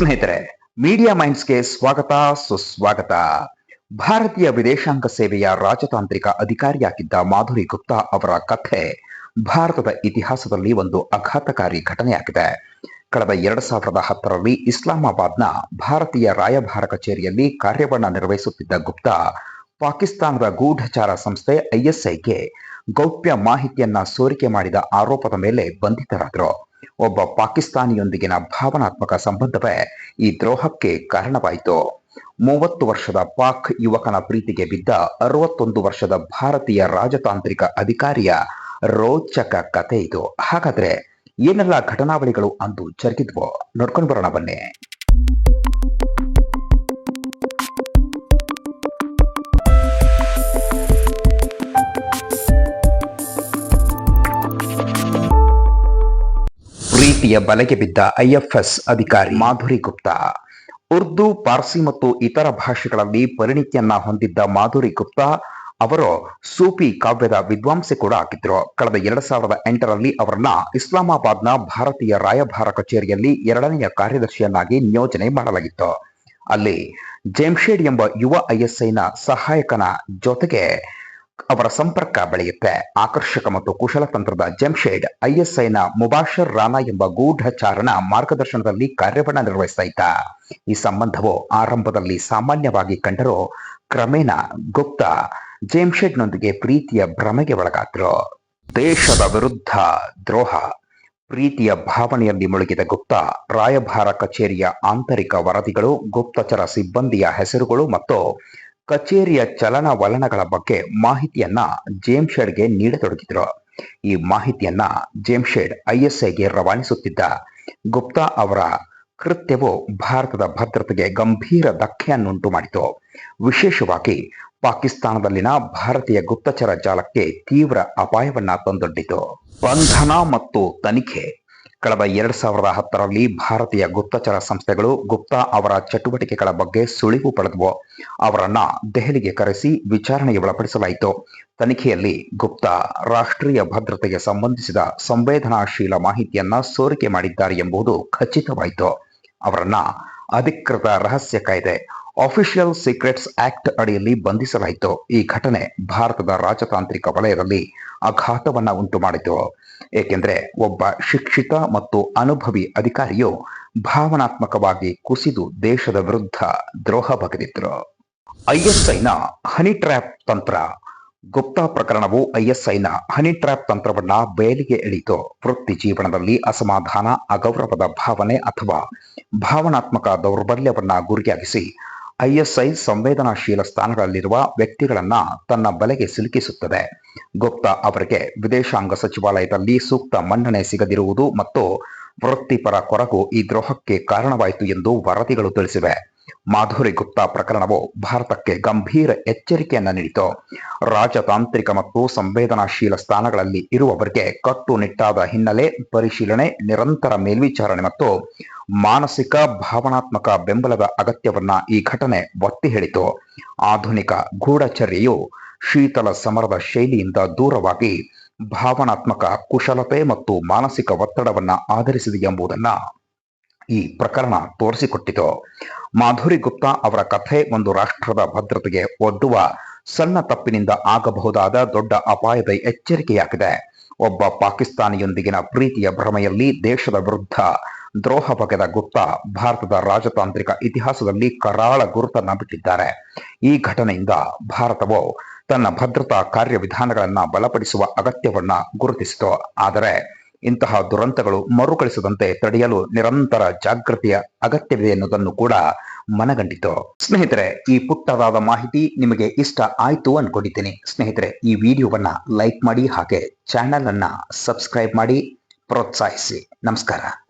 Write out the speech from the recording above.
ಸ್ನೇಹಿತರೆ ಮೀಡಿಯಾ ಮೈಂಡ್ಸ್ಗೆ ಸ್ವಾಗತ, ಸುಸ್ವಾಗತ. ಭಾರತೀಯ ವಿದೇಶಾಂಗ ಸೇವೆಯ ರಾಜತಾಂತ್ರಿಕ ಅಧಿಕಾರಿಯಾಗಿದ್ದ ಮಾಧುರಿ ಗುಪ್ತಾ ಅವರ ಕಥೆ ಭಾರತದ ಇತಿಹಾಸದಲ್ಲಿ ಒಂದು ಆಘಾತಕಾರಿ ಘಟನೆಯಾಗಿದೆ. ಕಳೆದ ಎರಡ್ ಸಾವಿರದ ಹತ್ತರಲ್ಲಿ ಇಸ್ಲಾಮಾಬಾದ್ನ ಭಾರತೀಯ ರಾಯಭಾರ ಕಚೇರಿಯಲ್ಲಿ ಕಾರ್ಯವನ್ನ ನಿರ್ವಹಿಸುತ್ತಿದ್ದ ಗುಪ್ತಾ, ಪಾಕಿಸ್ತಾನದ ಗೂಢಚಾರ ಸಂಸ್ಥೆ ಐಎಸ್ಐಗೆ ಗೌಪ್ಯ ಮಾಹಿತಿಯನ್ನ ಸೋರಿಕೆ ಮಾಡಿದ ಆರೋಪದ ಮೇಲೆ ಬಂಧಿತರಾದರು. ಒಬ್ಬ ಪಾಕಿಸ್ತಾನಿಯೊಂದಿಗಿನ ಭಾವನಾತ್ಮಕ ಸಂಬಂಧವೇ ಈ ದ್ರೋಹಕ್ಕೆ ಕಾರಣವಾಯಿತು. ಮೂವತ್ತು ವರ್ಷದ ಪಾಕ್ ಯುವಕನ ಪ್ರೀತಿಗೆ ಬಿದ್ದ ಅರವತ್ತೊಂದು ವರ್ಷದ ಭಾರತೀಯ ರಾಜತಾಂತ್ರಿಕ ಅಧಿಕಾರಿಯ ರೋಚಕ ಕತೆ ಇದು. ಹಾಗಾದ್ರೆ ಏನೆಲ್ಲ ಘಟನಾವಳಿಗಳು ಅಂದು ಜರುಗಿದ್ವೋ? ನೋಡ್ಕೊಂಡು ಬರೋಣ ಬನ್ನಿ. ಪ್ರೀತಿಯ ಬಲೆಗೆ ಬಿದ್ದ ಐಎಫ್ಎಸ್ ಅಧಿಕಾರಿ ಮಾಧುರಿ ಗುಪ್ತಾ. ಉರ್ದು, ಪಾರ್ಸಿ ಮತ್ತು ಇತರ ಭಾಷೆಗಳಲ್ಲಿ ಪರಿಣಿತಿಯನ್ನ ಹೊಂದಿದ್ದ ಮಾಧುರಿ ಗುಪ್ತಾ ಅವರು ಸೂಫಿ ಕಾವ್ಯದ ವಿದ್ವಾಂಸೆ ಕೂಡ ಆಗಿದ್ರು. ಕಳೆದ ಎರಡ್ ಸಾವಿರದ ಎಂಟರಲ್ಲಿ ಅವರನ್ನ ಇಸ್ಲಾಮಾಬಾದ್ನ ಭಾರತೀಯ ರಾಯಭಾರ ಕಚೇರಿಯಲ್ಲಿ ಎರಡನೆಯ ಕಾರ್ಯದರ್ಶಿಯನ್ನಾಗಿ ನಿಯೋಜನೆ ಮಾಡಲಾಗಿತ್ತು. ಅಲ್ಲಿ ಜೇಮ್ಶೇಡ್ ಎಂಬ ಯುವ ಐಎಸ್ಐನ ಸಹಾಯಕನ ಜೊತೆಗೆ ಅವರ ಸಂಪರ್ಕ ಬೆಳೆಯುತ್ತೆ. ಆಕರ್ಷಕ ಮತ್ತು ಕುಶಲ ತಂತ್ರದ ಜೆಮ್ಶೇಡ್ ಐಎಸ್ಐನ ಮುಬಾಷರ್ ರಾನಾ ಎಂಬ ಗೂಢಚಾರನ ಮಾರ್ಗದರ್ಶನದಲ್ಲಿ ಕಾರ್ಯವನ್ನ ನಿರ್ವಹಿಸ್ತಾ ಈ ಸಂಬಂಧವು ಆರಂಭದಲ್ಲಿ ಸಾಮಾನ್ಯವಾಗಿ ಕಂಡರೂ ಕ್ರಮೇಣ ಗುಪ್ತ ಜೇಮ್ಶೆಡ್ನೊಂದಿಗೆ ಪ್ರೀತಿಯ ಭ್ರಮೆಗೆ ಒಳಗಾದ್ರು. ದೇಶದ ವಿರುದ್ಧ ದ್ರೋಹ, ಪ್ರೀತಿಯ ಭಾವನೆಯಲ್ಲಿ ಮುಳುಗಿದ ಗುಪ್ತ, ರಾಯಭಾರ ಕಚೇರಿಯ ಆಂತರಿಕ ವರದಿಗಳು, ಗುಪ್ತಚರ ಸಿಬ್ಬಂದಿಯ ಹೆಸರುಗಳು ಮತ್ತು ಕಚೇರಿಯ ಚಲನವಲನಗಳ ಬಗ್ಗೆ ಮಾಹಿತಿಯನ್ನ ಜೇಮ್ಶೆಡ್ಗೆ ನೀಡತೊಡಗಿದ್ರು. ಈ ಮಾಹಿತಿಯನ್ನ ಜೇಮ್ಶೆಡ್ ಐಎಸ್ಐಗೆ ರವಾನಿಸುತ್ತಿದ್ದ ಗುಪ್ತಾ ಅವರ ಕೃತ್ಯವು ಭಾರತದ ಭದ್ರತೆಗೆ ಗಂಭೀರ ಧಕ್ಕೆಯನ್ನುಂಟು ಮಾಡಿತು. ವಿಶೇಷವಾಗಿ ಪಾಕಿಸ್ತಾನದಲ್ಲಿನ ಭಾರತೀಯ ಗುಪ್ತಚರ ಜಾಲಕ್ಕೆ ತೀವ್ರ ಅಪಾಯವನ್ನ ತಂದೊಡ್ಡಿತು. ಬಂಧನ ಮತ್ತು ತನಿಖೆ ಕಳೆದ ಎರಡ್ ಸಾವಿರದ ಹತ್ತರಲ್ಲಿ ಭಾರತೀಯ ಗುಪ್ತಚರ ಸಂಸ್ಥೆಗಳು ಗುಪ್ತಾ ಅವರ ಚಟುವಟಿಕೆಗಳ ಬಗ್ಗೆ ಸುಳಿವು ಪಡೆದವು. ಅವರನ್ನ ದೆಹಲಿಗೆ ಕರೆಸಿ ವಿಚಾರಣೆಗೆ ಒಳಪಡಿಸಲಾಯಿತು. ತನಿಖೆಯಲ್ಲಿ ಗುಪ್ತಾ ರಾಷ್ಟ್ರೀಯ ಭದ್ರತೆಗೆ ಸಂಬಂಧಿಸಿದ ಸಂವೇದನಾಶೀಲ ಮಾಹಿತಿಯನ್ನ ಸೋರಿಕೆ ಮಾಡಿದ್ದಾರೆ ಎಂಬುದು ಖಚಿತವಾಯಿತು. ಅವರನ್ನ ಅಧಿಕೃತ ರಹಸ್ಯ ಕಾಯ್ದೆ ಅಫಿಷಿಯಲ್ ಸೀಕ್ರೆಟ್ಸ್ ಆಕ್ಟ್ ಅಡಿಯಲ್ಲಿ ಬಂಧಿಸಲಾಯಿತು. ಈ ಘಟನೆ ಭಾರತದ ರಾಜತಾಂತ್ರಿಕ ವಲಯದಲ್ಲಿ ಆಘಾತವನ್ನ ಉಂಟು ಮಾಡಿತು. ಏಕೆಂದರೆ ಒಬ್ಬ ಶಿಕ್ಷಿತ ಮತ್ತು ಅನುಭವಿ ಅಧಿಕಾರಿಯು ಭಾವನಾತ್ಮಕವಾಗಿ ಕುಸಿದು ದೇಶದ ವಿರುದ್ಧ ದ್ರೋಹ ಬಗೆದಿದ್ರು. ಐಎಸ್ಐನ ಹನಿ ಟ್ರ್ಯಾಪ್ ತಂತ್ರ. ಗುಪ್ತಾ ಪ್ರಕರಣವು ಐಎಸ್ಐನ ಹನಿ ಟ್ರ್ಯಾಪ್ ತಂತ್ರವನ್ನ ಬೇಲಿಗೆ ಎಳಿತು ವೃತ್ತಿ ಜೀವನದಲ್ಲಿ ಅಸಮಾಧಾನ, ಅಗೌರವದ ಭಾವನೆ ಅಥವಾ ಭಾವನಾತ್ಮಕ ದೌರ್ಬಲ್ಯವನ್ನ ಗುರಿಯಾಗಿಸಿ ಐಎಸ್ಐ ಸಂವೇದನಾಶೀಲ ಸ್ಥಾನಗಳಲ್ಲಿರುವ ವ್ಯಕ್ತಿಗಳನ್ನ ತನ್ನ ಬಲೆಗೆ ಸಿಲುಕಿಸುತ್ತದೆ. ಗುಪ್ತಾ ಅವರಿಗೆ ವಿದೇಶಾಂಗ ಸಚಿವಾಲಯದಲ್ಲಿ ಸೂಕ್ತ ಮನ್ನಣೆ ಸಿಗದಿರುವುದು ಮತ್ತು ವೃತ್ತಿಪರ ಕೊರಗು ಈ ದ್ರೋಹಕ್ಕೆ ಕಾರಣವಾಯಿತು ಎಂದು ವರದಿಗಳು ತಿಳಿಸಿವೆ. ಮಾಧುರಿ ಗುಪ್ತಾ ಪ್ರಕರಣವು ಭಾರತಕ್ಕೆ ಗಂಭೀರ ಎಚ್ಚರಿಕೆಯನ್ನ ನೀಡಿತು. ರಾಜತಾಂತ್ರಿಕ ಮತ್ತು ಸಂವೇದನಾಶೀಲ ಸ್ಥಾನಗಳಲ್ಲಿ ಇರುವವರಿಗೆ ಕಟ್ಟುನಿಟ್ಟಾದ ಹಿನ್ನೆಲೆ ಪರಿಶೀಲನೆ, ನಿರಂತರ ಮೇಲ್ವಿಚಾರಣೆ ಮತ್ತು ಮಾನಸಿಕ ಭಾವನಾತ್ಮಕ ಬೆಂಬಲದ ಅಗತ್ಯವನ್ನ ಈ ಘಟನೆ ಒತ್ತಿ ಹೇಳಿತು. ಆಧುನಿಕ ಗೂಢಚರ್ಯೆಯು ಶೀತಲ ಸಮರದ ಶೈಲಿಯಿಂದ ದೂರವಾಗಿ ಭಾವನಾತ್ಮಕ ಕುಶಲತೆ ಮತ್ತು ಮಾನಸಿಕ ಒತ್ತಡವನ್ನ ಆಧರಿಸಿದೆ ಎಂಬುದನ್ನ ಈ ಪ್ರಕರಣ ತೋರಿಸಿಕೊಟ್ಟಿತು. ಮಾಧುರಿ ಗುಪ್ತಾ ಅವರ ಕಥೆ ಒಂದು ರಾಷ್ಟ್ರದ ಭದ್ರತೆಗೆ ಒಡ್ಡುವ ಸಣ್ಣ ತಪ್ಪಿನಿಂದ ಆಗಬಹುದಾದ ದೊಡ್ಡ ಅಪಾಯದ ಎಚ್ಚರಿಕೆಯಾಗಿದೆ. ಒಬ್ಬ ಪಾಕಿಸ್ತಾನಿಯೊಂದಿಗಿನ ಪ್ರೀತಿಯ ಭ್ರಮೆಯಲ್ಲಿ ದೇಶದ ವಿರುದ್ಧ ದ್ರೋಹ ಬಗೆದ ಗುಪ್ತಾ ಭಾರತದ ರಾಜತಾಂತ್ರಿಕ ಇತಿಹಾಸದಲ್ಲಿ ಕರಾಳ ಗುರುತನ್ನ ಬಿಟ್ಟಿದ್ದಾರೆ. ಈ ಘಟನೆಯಿಂದ ಭಾರತವು ತನ್ನ ಭದ್ರತಾ ಕಾರ್ಯವಿಧಾನಗಳನ್ನ ಬಲಪಡಿಸುವ ಅಗತ್ಯವನ್ನ ಗುರುತಿಸಿತು. ಆದರೆ ಇಂತಹ ದುರಂತಗಳು ಮರುಕಳಿಸದಂತೆ ತಡೆಯಲು ನಿರಂತರ ಜಾಗೃತಿಯ ಅಗತ್ಯವಿದೆ ಎನ್ನುವುದನ್ನು ಕೂಡ ಮನಗಂಡಿತು. ಸ್ನೇಹಿತರೆ, ಈ ಪುಟ್ಟದಾದ ಮಾಹಿತಿ ನಿಮಗೆ ಇಷ್ಟ ಆಯ್ತು ಅನ್ಕೊಂಡಿದ್ದೀನಿ. ಸ್ನೇಹಿತರೆ, ಈ ವಿಡಿಯೋವನ್ನ ಲೈಕ್ ಮಾಡಿ ಹಾಗೆ ಚಾನೆಲ್ ಅನ್ನ ಸಬ್ಸ್ಕ್ರೈಬ್ ಮಾಡಿ, ಪ್ರೋತ್ಸಾಹಿಸಿ. ನಮಸ್ಕಾರ.